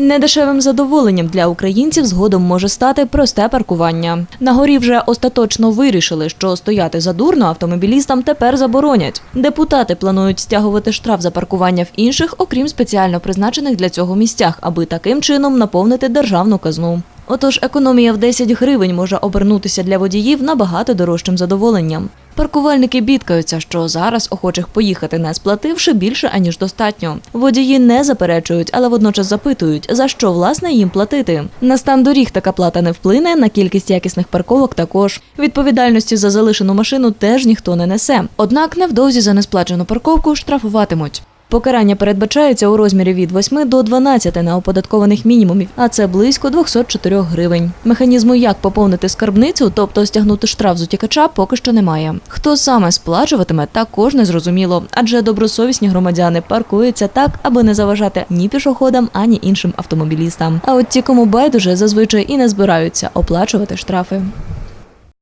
Недешевим задоволенням для українців згодом може стати просте паркування. На горі вже остаточно вирішили, що стояти задурно автомобілістам тепер заборонять. Депутати планують стягувати штраф за паркування в інших, окрім спеціально призначених для цього місцях, аби таким чином наповнити державну казну. Отож, економія в 10 гривень може обернутися для водіїв набагато дорожчим задоволенням. Паркувальники бідкаються, що зараз охочих поїхати не сплативши більше аніж достатньо. Водії не заперечують, але водночас запитують, за що власне їм платити. На стан доріг така плата не вплине, на кількість якісних парковок також. Відповідальності за залишену машину теж ніхто не несе. Однак невдовзі за несплачену парковку штрафуватимуть. Покарання передбачається у розмірі від 8 до 12 неоподаткованих мінімумів, а це близько 204 гривень. Механізму, як поповнити скарбницю, тобто стягнути штраф з утікача, поки що немає. Хто саме сплачуватиме, також не зрозуміло, адже добросовісні громадяни паркуються так, аби не заважати ні пішоходам, ані іншим автомобілістам. А от ті, кому байдуже, зазвичай і не збираються оплачувати штрафи.